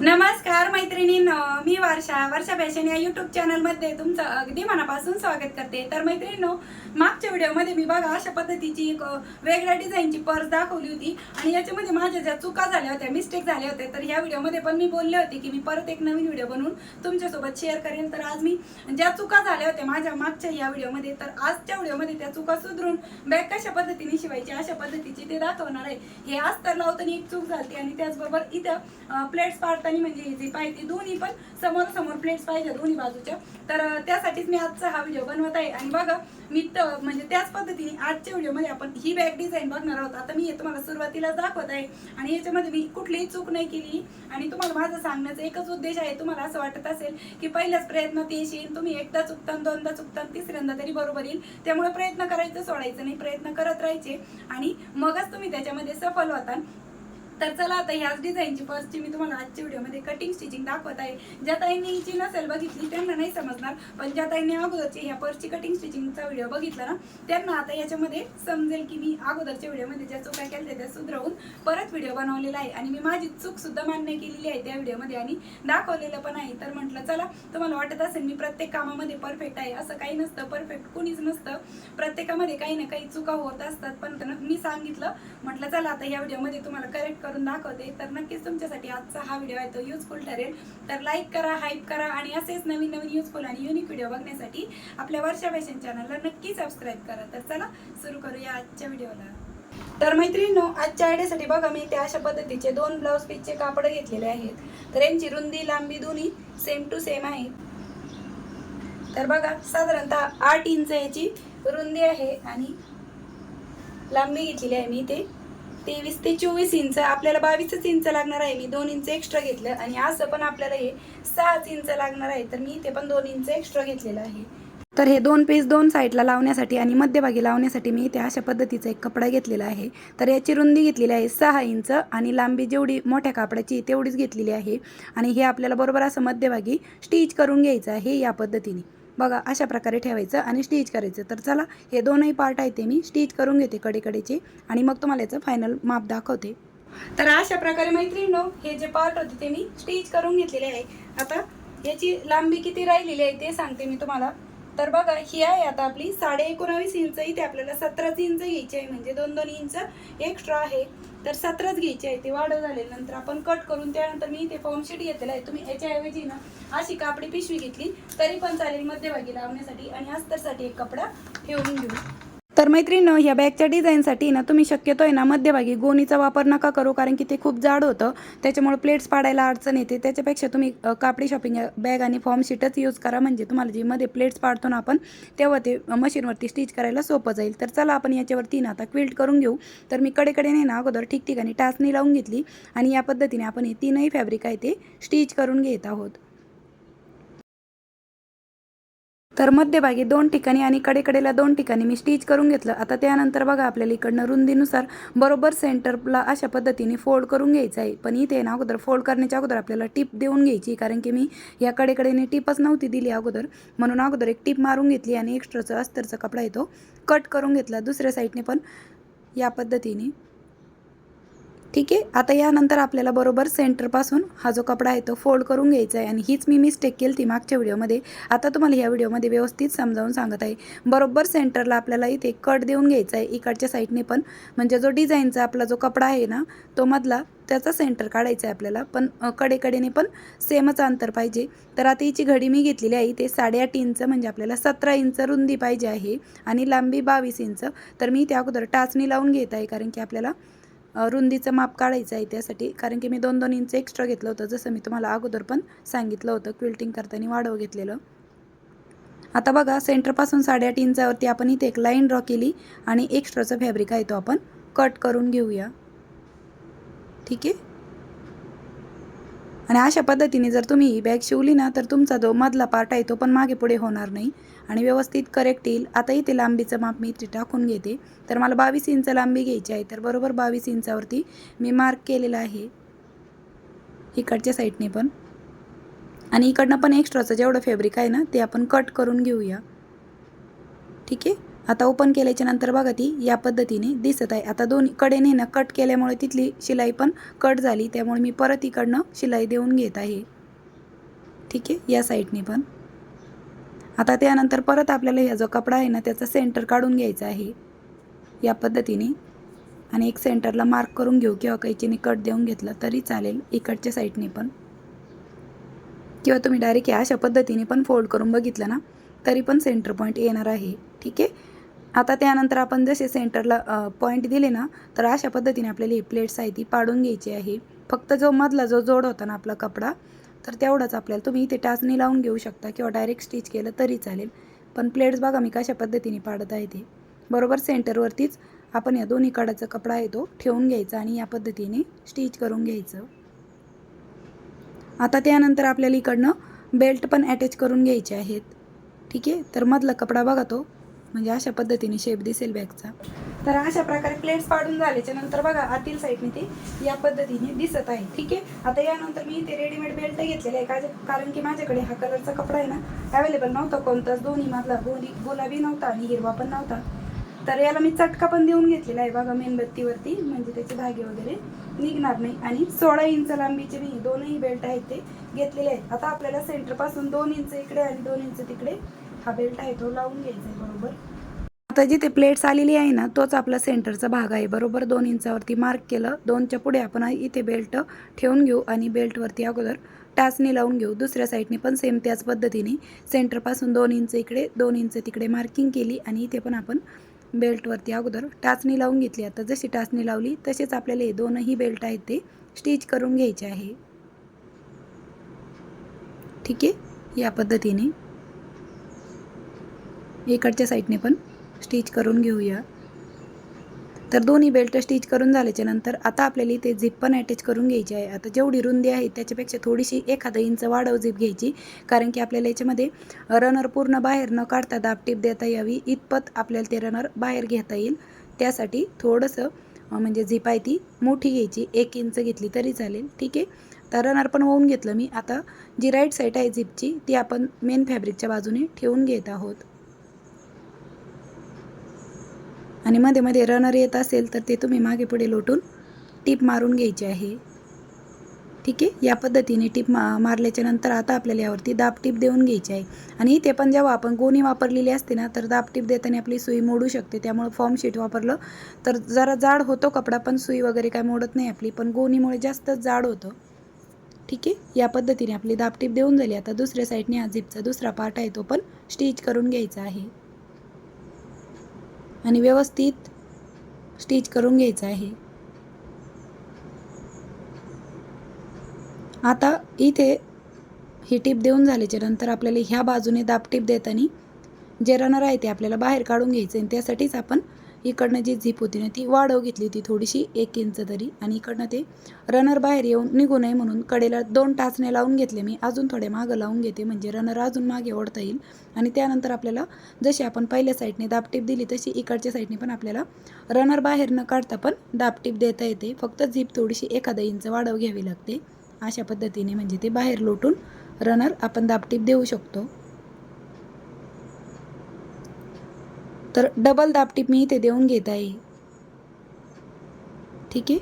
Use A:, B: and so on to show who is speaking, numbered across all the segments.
A: नमस्कार मैत्रिणींनो मी वर्षा. वर्षा फॅशन या युट्यूब चॅनलमध्ये तुमचं अगदी मनापासून स्वागत करते. तर मैत्रिणींनो मागच्या व्हिडिओमध्ये मी बघा अशा पद्धतीची एक वेगळ्या डिझाईनची पर्स दाखवली होती. आणि याच्यामध्ये माझ्या ज्या चुका झाल्या होत्या मिस्टेक झाल्या होत्या तर ह्या व्हिडिओमध्ये पण मी बोलले होते की मी परत एक नवीन व्हिडिओ बनवून तुमच्यासोबत शेअर करेन. तर आज मी ज्या चुका झाल्या होत्या माझ्या मागच्या या व्हिडिओमध्ये तर आजच्या व्हिडिओमध्ये त्या चुका सुधरून बॅग कशा पद्धतीने शिवायची अशा पद्धतीची ते दाखवणार आहे. हे आज तर लावताना एक चूक झाली आणि त्याचबरोबर इथं प्लेट्स हाताने म्हणजे जी पाहिजे दोन्ही पण समोर समोर प्लेट्स पाहिजे दोन्ही बाजूच्या. तर त्यासाठीच मी आजचा हा व्हिडिओ बनवत आहे. आणि बघा मी म्हणजे त्याच पद्धतीने आजच्या व्हिडिओमध्ये आपण ही बॅग डिझाईन बघणार आहोत. आता मी हे तुम्हाला सुरुवातीला दाखवत आहे. आणि याच्यामध्ये मी कुठलीही चूक नाही केली. आणि तुम्हाला माझं सांगण्याचा एकच उद्देश आहे. तुम्हाला असं वाटत असेल की पहिल्याच प्रयत्नात येशील तुम्ही एकदा चुकता दोनदा चुकता तिसऱ्यांदा तरी बरोबर येईल. त्यामुळे प्रयत्न करायचं सोडायचं नाही. प्रयत्न करत राहायचे. आणि मगच तुम्ही त्याच्यामध्ये सफल होता तर चला आता ह्याच डिझाईनची पर्सची मी तुम्हाला आजच्या व्हिडिओमध्ये कटिंग स्टिचिंग दाखवत आहे. ज्या ताईंनी हिची नसेल बघितली त्यांना नाही समजणार पण ज्या ताईंनी अगोदरची ह्या पर्सची कटिंग स्टिचिंगचा व्हिडिओ बघितला ना त्यांना आता याच्यामध्ये समजेल की मी अगोदरच्या व्हिडिओमध्ये ज्या चुका केल्या त्या सुधरवून परत व्हिडिओ बनवलेला आहे. आणि मी माझी चूक सुद्धा मान्य केलेली आहे त्या व्हिडिओमध्ये आणि दाखवलेलं पण आहे. तर म्हटलं चला तुम्हाला वाटत असेल मी प्रत्येक कामामध्ये परफेक्ट आहे. असं काही नसतं परफेक्ट कुणीच नसतं. प्रत्येकामध्ये काही ना काही चुका होत असतात. पण मी सांगितलं म्हटलं चला आता या व्हिडिओमध्ये तुम्हाला करेक्ट करून दाखवते. तर नक्कीच तुमच्यासाठी आजचा हा व्हिडिओ आहे तो युजफुल ठरेल. तर लाईक करा हाईप करा आणि असेच नवीन नवीन युजफुल आणि युनिक व्हिडिओ बघण्यासाठी आपल्या वर्षा फॅशन चॅनलला नक्की सबस्क्राईब करा. तर चला सुरू करूया आजच्या व्हिडिओला तर मैत्रिणींनो आजच्या आयडियासाठी बघा मी त्या अशा पद्धतीचे दोन ब्लाऊज पीसचे कापड घेतलेले आहेत. तर यांची रुंदी लांबी दोन्ही सेम टू सेम आहे. तर बघा साधारणतः आठ इंच याची रुंदी आहे आणि लांबी घेतलेली आहे मी ते तेवीस ते चोवीस इंच आपल्याला बावीसच इंच लागणार आहे. मी दोन इंच एक्स्ट्रा घेतलं आणि असं पण आपल्याला हे सहाच इंच लागणार आहे. तर मी ते पण दोन इंच एक्स्ट्रा घेतलेलं आहे. तर हे दोन पीस दोन साईडला लावण्यासाठी आणि मध्यभागी लावण्यासाठी मी इथे अशा पद्धतीचा एक कपडा घेतलेला आहे. तर याची रुंदी घेतलेली आहे सहा इंच आणि लांबी जेवढी मोठ्या कापडाची तेवढीच घेतलेली आहे. आणि हे आपल्याला बरोबर असं मध्यभागी स्टिच करून घ्यायचं आहे या पद्धतीने. बघा अशा प्रकारे ठेवायचं आणि स्टिच करायचं. तर चला हे दोनही पार्ट आहेत ते मी स्टिच करून घेते कडेकडेचे आणि मग तुम्हाला याचं फायनल माप दाखवते. तर अशा प्रकारे मैत्रिणीनो हे जे पार्ट होते ते मी स्टिच करून घेतलेले आहे. आता याची लांबी किती राहिलेली आहे ते सांगते मी तुम्हाला. तर बघा ही आहे आता आपली साडे एकोणावीस इंच इथे आपल्याला सतराच इंच घ्यायची आहे म्हणजे दोन दोन इंच एक्स्ट्रा आहे. तर सतराच घ्यायची आहे ते वाढव झाल्यानंतर आपण कट करून त्यानंतर मी इथे फॉर्मशीट घेतलेलं आहे. तुम्ही याच्याऐवजी ना अशी कापडी पिशवी घेतली तरी पण चालेल मध्यभागी लावण्यासाठी आणि अस्तरसाठी एक कपडा ठेवून घेऊ. तर मैत्रिणीनं ह्या बॅगच्या डिझाईनसाठी ना तुम्ही शक्यतो आहे ना मध्यभागी गोणीचा वापर नका करू कारण की ते खूप जाड होतं. त्याच्यामुळे प्लेट्स पाडायला अडचण येते. त्याच्यापेक्षा तुम्ही कापडी शॉपिंग बॅग आणि फॉर्म शीटच यूज करा. म्हणजे तुम्हाला जी मध्ये प्लेट्स पाडतो ना आपण तेव्हा ते मशीनवरती स्टिच करायला सोपं जाईल. तर चला आपण याच्यावरती ना आता क्विल्ट करून घेऊ. तर मी कडेकडेने ना अगोदर ठिकठिकाणी टाचणी लावून घेतली. आणि या पद्धतीने आपण हे तीनही फॅब्रिक आहे ते स्टिच करून घेत आहोत. तर मध्यभागी दोन ठिकाणी आणि कडेकडेला दोन ठिकाणी मी स्टिच करून घेतलं. आता त्यानंतर बघा आपल्याला इकडनं रुंदीनुसार बरोबर सेंटरला अशा पद्धतीने फोल्ड करून घ्यायचं आहे. पण इथे ना अगोदर फोल्ड करण्याच्या अगोदर आपल्याला टिप देऊन घ्यायची कारण की मी या कडेकडेने टिपच नव्हती दिली अगोदर. म्हणून अगोदर एक टिप मारून घेतली आणि एक्स्ट्राचं अस्तरचा कपडा येतो कट करून घेतला दुसऱ्या साईडने पण या पद्धतीने. ठीक आहे. आता यानंतर आपल्याला बरोबर सेंटरपासून हा जो कपडा आहे तो फोल्ड करून घ्यायचा आहे आणि हीच मी मिस्टेक केली ती मागच्या व्हिडिओमध्ये. आता तुम्हाला ह्या व्हिडिओमध्ये व्यवस्थित समजावून सांगत आहे. बरोबर सेंटरला आपल्याला इथे कट देऊन घ्यायचा आहे इकडच्या साईडने पण. म्हणजे जो डिझाईनचा आपला जो कपडा आहे ना तो मधला त्याचा सेंटर काढायचा आहे आपल्याला. पण कडेकडेने पण सेमच अंतर पाहिजे. तर आता हिची घडी मी घेतलेली आहे. ते साडेआठ इंच म्हणजे आपल्याला सतरा इंच रुंदी पाहिजे आहे आणि लांबी बावीस इंच. तर मी त्या अगोदर टाचणी लावून घेत आहे कारण की आपल्याला रुंदीचं माप काढायचं आहे त्यासाठी. कारण की मी दोन दोन इंच एक्स्ट्रा घेतलं होतं जसं मी तुम्हाला अगोदर पण सांगितलं होतं क्विल्टिंग करताना वाढव घेतलेलं. आता बघा सेंटरपासून साडेआठ इंचावरती आपण इथे एक लाईन ड्रॉ केली आणि एक्स्ट्राचं फॅब्रिक आहे तो आपण कट करून घेऊया. ठीक आहे? आणि अशा पद्धतीने जर तुम्ही ही बॅग शिवली ना तर तुमचा जो मधला पार्ट आहे तो पण मागे पुढे होणार नाही. आणि व्यवस्थित करेक्ट येईल. आता इथे लांबीचं माप मी इथे टाकून घेते. तर मला बावीस इंच लांबी घ्यायची आहे. तर बरोबर बावीस इंचावरती मी मार्क केलेलं आहे. इकडच्या साईडने पण. आणि इकडनं पण एक्स्ट्राचं जेवढं फॅब्रिक आहे ना ते आपण कट करून घेऊया. ठीक आहे? आता ओपन केल्याच्यानंतर बघा ती या पद्धतीने दिसत आहे. आता दोन्ही कडेने ना कट केल्यामुळे तिथली शिलाई पण कट झाली. त्यामुळे मी परत इकडनं शिलाई देऊन घेत आहे. ठीक आहे? या साईडने पण. आता त्यानंतर परत आपल्याला ह्या जो कपडा आहे ना त्याचा सेंटर काढून घ्यायचा आहे. या पद्धतीने. आणि एक सेंटरला मार्क करून घेऊ किंवा कैचीने कट देऊन घेतलं तरी चालेल. इकडच्या साईडने पण. किंवा तुम्ही डायरेक्ट या अशा पद्धतीने पण फोल्ड करून बघितलं ना तरी पण सेंटर पॉईंट येणार आहे. ठीक आहे? आता त्यानंतर आपण जसे सेंटरला पॉईंट दिले ना तर अशा पद्धतीने आपल्याला ही प्लेट्स आहे ती पाडून घ्यायची आहे. फक्त जो मधला जो जोड होता ना आपला कपडा तर तेवढाच आपल्याला तुम्ही इथे टाचणी लावून घेऊ शकता किंवा डायरेक्ट स्टिच केलं तरी चालेल. पण प्लेट्स बघा मी कशा पद्धतीने पाडत आहे ते. बरोबर सेंटरवरतीच आपण या दोन्ही कडाचा कपडा आहे तो ठेवून घ्यायचा आणि या पद्धतीने स्टिच करून घ्यायचं. आता त्यानंतर आपल्याला इकडनं बेल्ट पण अटॅच करून घ्यायचे आहेत. ठीक आहे? तर मधला कपडा बघा तो. म्हणजे अशा पद्धतीने शेप दिसेल बॅगचा तर अशा प्रकारे प्लेट्स पाडून झाल्याच्यानंतर बघा आतील साईडने ते या पद्धतीने दिसत आहे. ठीक आहे? आता यानंतर मी ते रेडीमेड बेल्ट घेतलेले आहे. का कारण की माझ्याकडे हा कलरचा कपडा आहे ना अवेलेबल नव्हता कोणताच. दोन्ही मधला गोली गुलाबी नव्हता आणि हिरवा पण नव्हता. तर याला मी चटका पण देऊन घेतलेला आहे. बघा मेणबत्तीवरती म्हणजे त्याचे धागे वगैरे निघणार नाही. आणि सोळा इंच लांबीचे मी दोनही बेल्ट आहेत ते घेतलेले आहेत. आता आपल्याला सेंटरपासून दोन इंच इकडे आणि दोन इंच तिकडे हा बेल्ट आहे तो लावून घ्यायचा आहे. बरोबर आता जिथे प्लेट्स आलेली आहे ना तोच आपला सेंटरचा भाग आहे. बरोबर दोन इंचावरती मार्क केलं दोनच्या पुढे आपण इथे बेल्ट ठेवून घेऊ आणि बेल्टवरती अगोदर टाचणी लावून घेऊ. दुसऱ्या साईडने पण सेम त्याच पद्धतीने. सेंटरपासून दोन इंच इकडे दोन इंच तिकडे मार्किंग केली आणि इथे पण आपण बेल्टवरती अगोदर टाचणी लावून घेतली. आता जशी टाचणी लावली तसेच आपल्याला हे दोनही बेल्ट आहेत ते स्टिच करून घ्यायचे आहे. ठीक आहे? या पद्धतीने. इकडच्या साईडने पण स्टिच करून घेऊया. तर दोन्ही बेल्ट स्टिच करून झाल्याच्यानंतर आता आपल्याला इथे झिप पण अटॅच करून घ्यायची आहे. आता जेवढी रुंदी आहे त्याच्यापेक्षा थोडीशी एखादं इंच वाढव झिप घ्यायची. कारण की आपल्याला याच्यामध्ये रनर पूर्ण बाहेर न काढता दाबटीप देता यावी इतपत आपल्याला ते रनर बाहेर घेता येईल. त्यासाठी थोडंसं म्हणजे झिप आहे ती मोठी घ्यायची. एक इंच घेतली तरी चालेल. ठीक आहे? तर रनर पण होऊन घेतलं मी. आता जी राईट साईड आहे झिपची ती आपण मेन फॅब्रिकच्या बाजूने ठेवून घेत आहोत. आणि मध्ये मध्ये रनर येत असेल तर ते तुम्ही मागे पुढे लोटून टीप मारून घ्यायची आहे. ठीक आहे? या पद्धतीने टीप मा मारल्याच्या नंतर आता आपल्याला यावरती दाब टीप देऊन घ्यायची आहे. आणि इथे पण जेव्हा आपण गोणी वापरलेली असते ना तर दाब टीप देताना आपली सुई मोडू शकते. त्यामुळे फॉर्म शीट वापरलं तर जरा जाड होतो कपडा पण सुई वगैरे काय मोडत नाही आपली. पण गोणीमुळे जास्त जाड होतं. ठीक आहे? या पद्धतीने आपली दाबटीप देऊन झाली. आता दुसऱ्या साईडने हा झिपचा दुसरा पार्ट आहे तो पण स्टिच करून घ्यायचा आहे. आणि व्यवस्थित स्टिच करून घ्यायचं आहे. आता इथे ही टीप देऊन झाल्याच्यानंतर आपल्याला ह्या बाजूने दाबटीप देताना जे रनर आहे ते आपल्याला बाहेर काढून घ्यायचं आहे त्यासाठीच आपण इकडनं जी झीप होती ना ती वाढव घेतली होती थोडीशी एक इंच तरी. आणि इकडनं ते रनर बाहेर येऊन निघू नये म्हणून कडेला दोन टाचणे लावून घेतले मी. अजून थोडे मागं लावून घेते म्हणजे रनर अजून मागे ओढता येईल. आणि त्यानंतर आपल्याला जशी आपण पहिल्या साईडने दाबटीप दिली तशी इकडच्या साईडने पण आपल्याला रनर बाहेर न काढता पण दाबटीप देता येते. फक्त झीप थोडीशी एखादा इंच वाढव घ्यावी लागते. अशा पद्धतीने म्हणजे ते बाहेर लोटून रनर आपण दाबटीप देऊ शकतो. तर डबल दाबटीप मी इथे देऊन घेत आहे. ठीक आहे?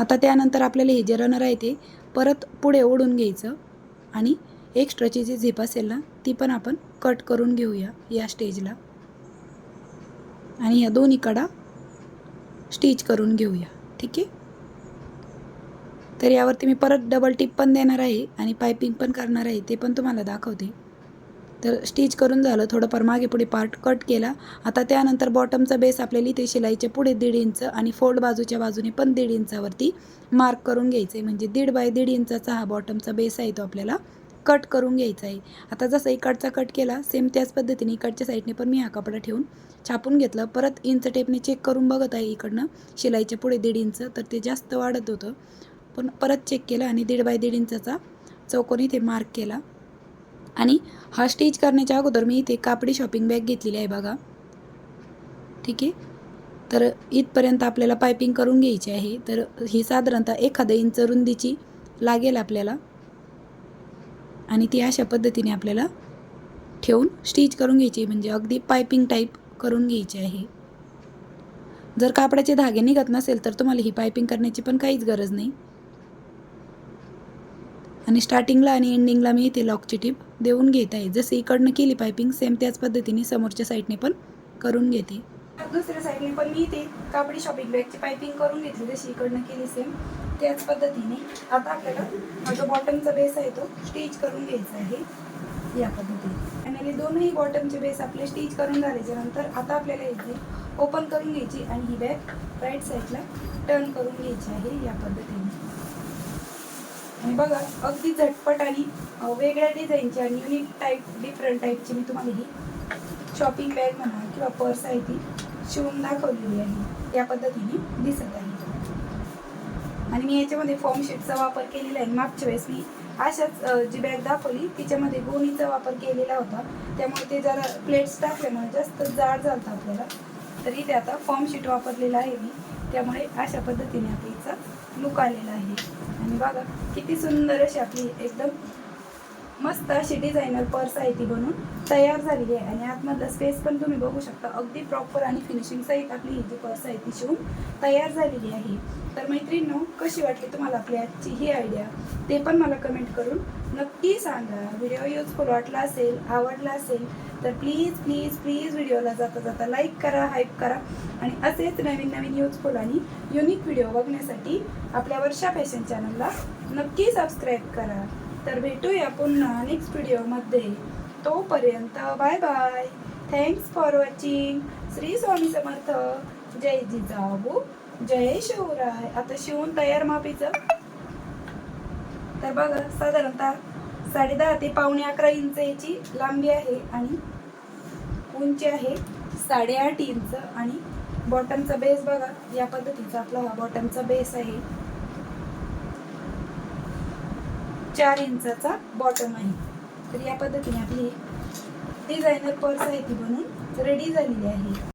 A: आता त्यानंतर आपल्याला हे जे रनर आहे ते परत पुढे ओढून घ्यायचं आणि एक्स्ट्राची जी झेप असेल ना ती पण आपण कट करून घेऊया या स्टेजला आणि ह्या दोन्ही कडा स्टिच करून घेऊया. ठीक आहे? तर यावरती मी परत डबल टिप पण देणार आहे आणि पायपिंग पण करणार आहे ते पण तुम्हाला दाखवते. तर स्टिच करून झालं थोडंफार मागे पुढे पार्ट कट केला. आता त्यानंतर बॉटमचा बेस आपल्याला इथे शिलाईच्या पुढे दीड इंच आणि फोल्ड बाजूच्या बाजूने पण दीड इंचावरती मार्क करून घ्यायचं आहे म्हणजे दीड बाय दीड इंचाचा हा बॉटमचा बेस आहे तो आपल्याला कट करून घ्यायचा आहे. आता जसं इकडचा कट केला सेम त्याच पद्धतीने इकडच्या साईडने पण मी हा कपडा ठेवून छापून घेतलं. परत इंच टेपने चेक करून बघत आहे इकडनं शिलाईच्या पुढे दीड इंच तर ते जास्त वाढत होतं. पण परत चेक केलं आणि दीड बाय दीड इंचाचा चौकोनी ते मार्क केला. आणि हा स्टिच करण्याच्या अगोदर मी इथे कापडी शॉपिंग बॅग घेतलेली आहे बघा. ठीक आहे? तर इथपर्यंत आपल्याला पायपिंग करून घ्यायची आहे. तर ही साधारणतः एखादं इंच रुंदीची लागेल आपल्याला. आणि ती अशा पद्धतीने आपल्याला ठेवून स्टिच करून घ्यायची म्हणजे अगदी पायपिंग टाईप करून घ्यायची आहे. जर कापडाचे धागे निघत नसेल तर तुम्हाला ही पायपिंग करण्याची पण काहीच गरज नाही. आणि स्टार्टिंगला आणि एंडिंगला मी इथे लॉकची टीप देऊन घेत. आहे जसे इकडनं केली पायपिंग सेम त्याच पद्धतीने समोरच्या साईडने पण करून घेते. दुसऱ्या साईडने पण मी इथे कापडी शॉपिंग बॅगची पायपिंग करून घेतली जशी इकडनं केली सेम त्याच पद्धतीने. आता आपल्याला हा जो बॉटमचा बेस आहे तो स्टिच करून घ्यायचा आहे. या पद्धतीने. आणि दोनही बॉटमचे बेस आपले स्टिच करून झाल्याच्यानंतर आता आपल्याला इथे ओपन करून घ्यायची आणि ही बॅग राईट साईडला टर्न करून घ्यायची आहे या पद्धतीने. आणि बघा अगदी झटपट आणि वेगळ्या डिझाईनची आणि युनिक टाईप डिफरंट टाईपची मी तुम्हाला ही शॉपिंग बॅग म्हणा किंवा पर्स आहे ती शिवून दाखवलेली आहे. या पद्धतीने दिसत आहे. आणि मी याच्यामध्ये फॉर्म शीटचा वापर केलेला आहे. मागच्या वेळेस मी अशाच जी बॅग दाखवली तिच्यामध्ये गोणीचा वापर केलेला होता. त्यामुळे ते जरा प्लेट्स टाकल्यामुळे जास्त जाड झालं आपल्याला. तरी ते आता फॉर्म शीट वापरलेला आहे मी. त्यामुळे अशा पद्धतीने आपल्याचा लुक आलेला आहे. आणि बघा किती सुंदर अशी आपली एकदम मस्त अशी डिझायनर पर्स आहे ती बनून तयार झालेली आहे. आणि आतमधला स्पेस पण तुम्ही बघू शकता. अगदी प्रॉपर आणि फिनिशिंग सहित आपली ही जी पर्स आहे ती शिवून तयार झालेली आहे. तर मैत्रिणींनो कशी वाटली तुम्हाला आपली आजची ही आयडिया ते पण मला कमेंट करून नक्की सांगा. व्हिडिओ युजफुल वाटला असेल आवडला असेल तर प्लीज प्लीज प्लीज व्हिडिओला जाता जाता लाईक करा हाईप करा. आणि असेच नवीन नवीन युजफुल आणि युनिक व्हिडिओ बघण्यासाठी आपल्या वर्षा फॅशन चॅनलला नक्की सबस्क्राईब करा. तर भेटूया पुन्हा नेक्स्ट व्हिडिओमध्ये तोपर्यंत bye bye thanks for watching Shri Swami Samarth. जय जिजाऊ. जय शिवराय. आता शिवून तयार मापीचं. तर बघा साधारणतः साडे दहा ते पावणे अकरा इंच याची लांबी आहे आणि उंची आहे साडेआठ इंच. आणि बॉटमचा बेस बघा या पद्धतीचा आपला हा बॉटमचा बेस आहे. चार इंचाचा बॉटम आहे. तर या पद्धतीने आपली डिझायनर पर्स आहे ती बनून रेडी झालेली आहे.